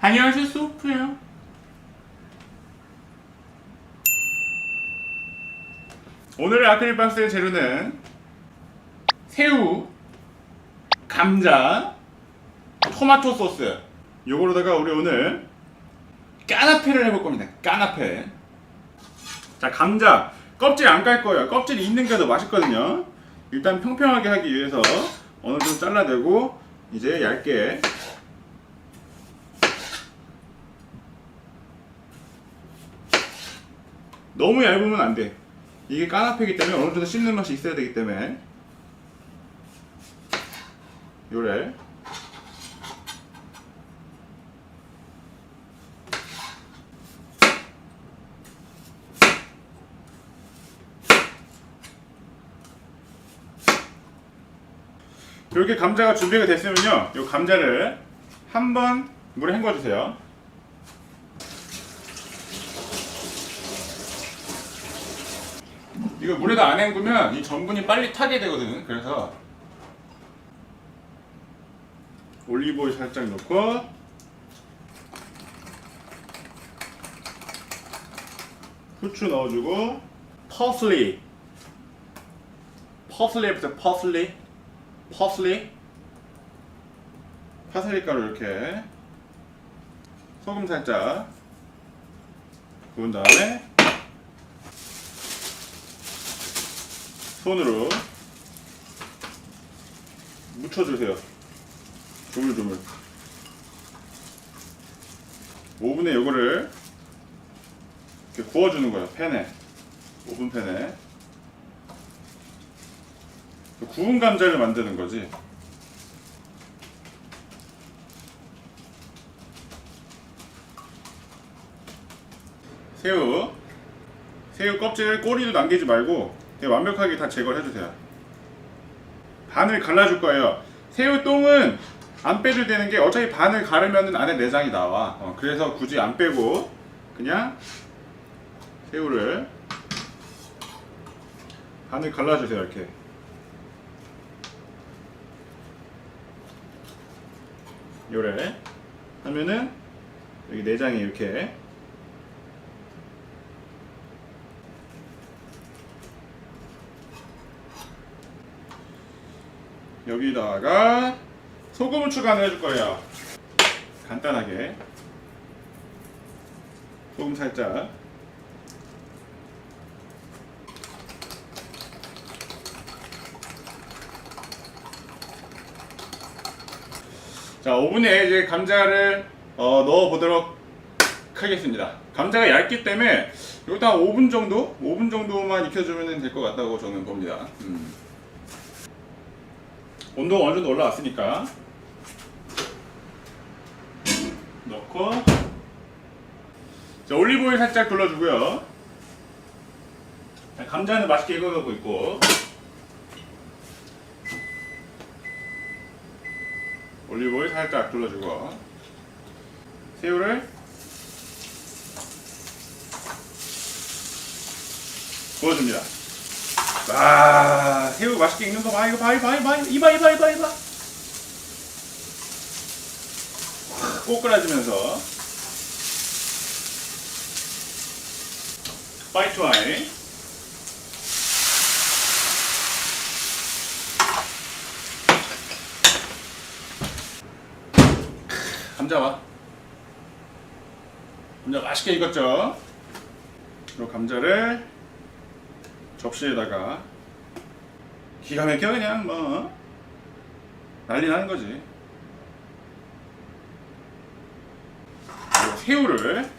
안녕하세요 소프예요. 오늘의 아크릴 박스의 재료는 새우, 감자, 토마토 소스. 요거로다가 우리 오늘 까나페를 해볼 겁니다. 까나페. 자 감자. 껍질 안 깔 거예요. 껍질이 있는 게 더 맛있거든요. 일단 평평하게 하기 위해서 어느 정도 잘라내고 이제 얇게 너무 얇으면 안 돼. 이게 까나페기 때문에 어느 정도 씹는 맛이 있어야 되기 때문에. 요래. 이렇게 감자가 준비가 됐으면요 이 감자를 한번 물에 헹궈 주세요 이거 물에다 안 헹구면 이 전분이 빨리 타게 되거든. 그래서 올리브오일 살짝 넣고 후추 넣어주고 퍼슬리. 퍼슬리부터 퍼슬리. 퍼슬리. 파슬리 가루 이렇게. 소금 살짝. 부은 다음에 손으로 묻혀주세요. 조물조물. 오븐에 요거를 이렇게 구워주는 거예요. 팬에. 오븐 팬에. 구운 감자를 만드는 거지. 새우. 새우 껍질 꼬리도 남기지 말고 완벽하게 다 제거를 해주세요. 반을 갈라줄 거예요. 새우 똥은 안 빼도 되는 게 어차피 반을 가르면 안에 내장이 나와. 어, 그래서 굳이 안 빼고 그냥 새우를 반을 갈라주세요. 이렇게. 요래 하면은 여기 내장이 이렇게 여기다가 소금을 추가를 해줄 거예요. 간단하게 소금 살짝. 자 오븐에 이제 감자를 어, 넣어 보도록 하겠습니다. 감자가 얇기 때문에 여기다 한 5분 정도, 5분 정도만 익혀주면 될 것 같다고 저는 봅니다. 음. 온도가 어느 정도 올라왔으니까. 넣고. 자 올리브오일 살짝 둘러주고요. 자, 감자는 맛있게 익어가고 있고. 올리브오일 살짝 둘러주고. 새우를. 구워줍니다. 아, 새우 맛있게 익는 거 봐, 이거 봐, 이거 봐, 이거 봐, 이봐, 이봐, 이봐, 이봐. 확 꼬꾸라지면서 화이트 와인. 감자 봐. 감자 맛있게 익었죠? 그리고 감자를 접시에다가 기가 막혀 그냥 뭐 난리 나는 거지. 새우를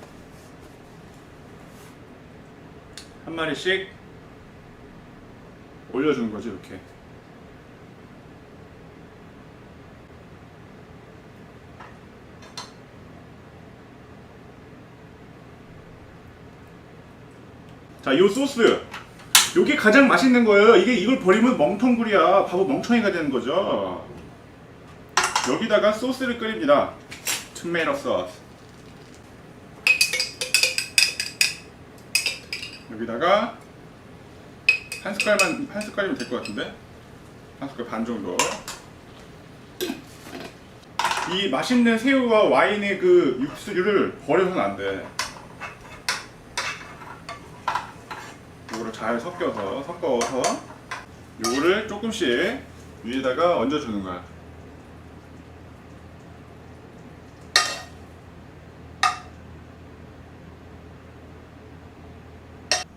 한 마리씩 올려주는 거지 이렇게. 자, 이 소스. 요게 가장 맛있는 거예요. 이게 이걸 버리면 멍텅구리야. 바보 멍청이가 되는 거죠. 여기다가 소스를 끓입니다. 토마토 소스. 여기다가 한 숟갈만 한 숟갈이면 될 것 같은데 한 숟갈 반 정도 이 맛있는 새우와 와인의 그 육수를 버려서는 안 돼. 이거를 잘 섞여서 섞어서 요거를 조금씩 위에다가 얹어주는 거야.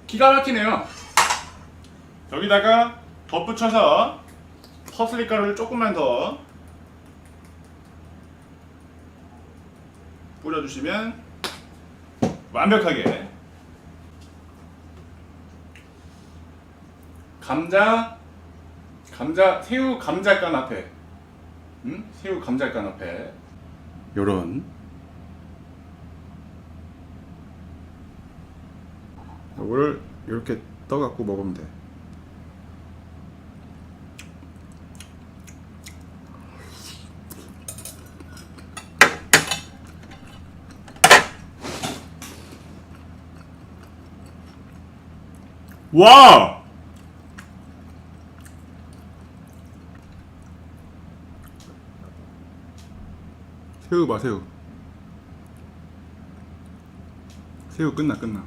기가 막히네요. 여기다가 덧붙여서 퍼슬리 가루를 조금만 더 뿌려주시면 완벽하게 감자 감자 새우 감자 까나페 응? 새우 감자 까나페 요런 요거를 이렇게 떠갖고 먹으면 돼 와! 새우 봐 새우. 새우 끝나 끝나.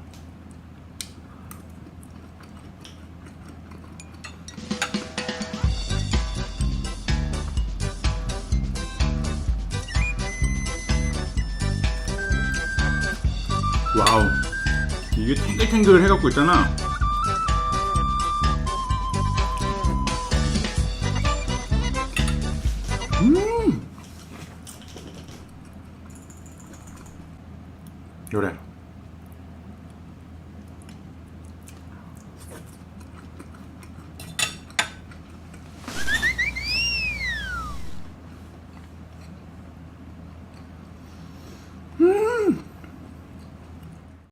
와우. 이게 탱글탱글 해갖고 있잖아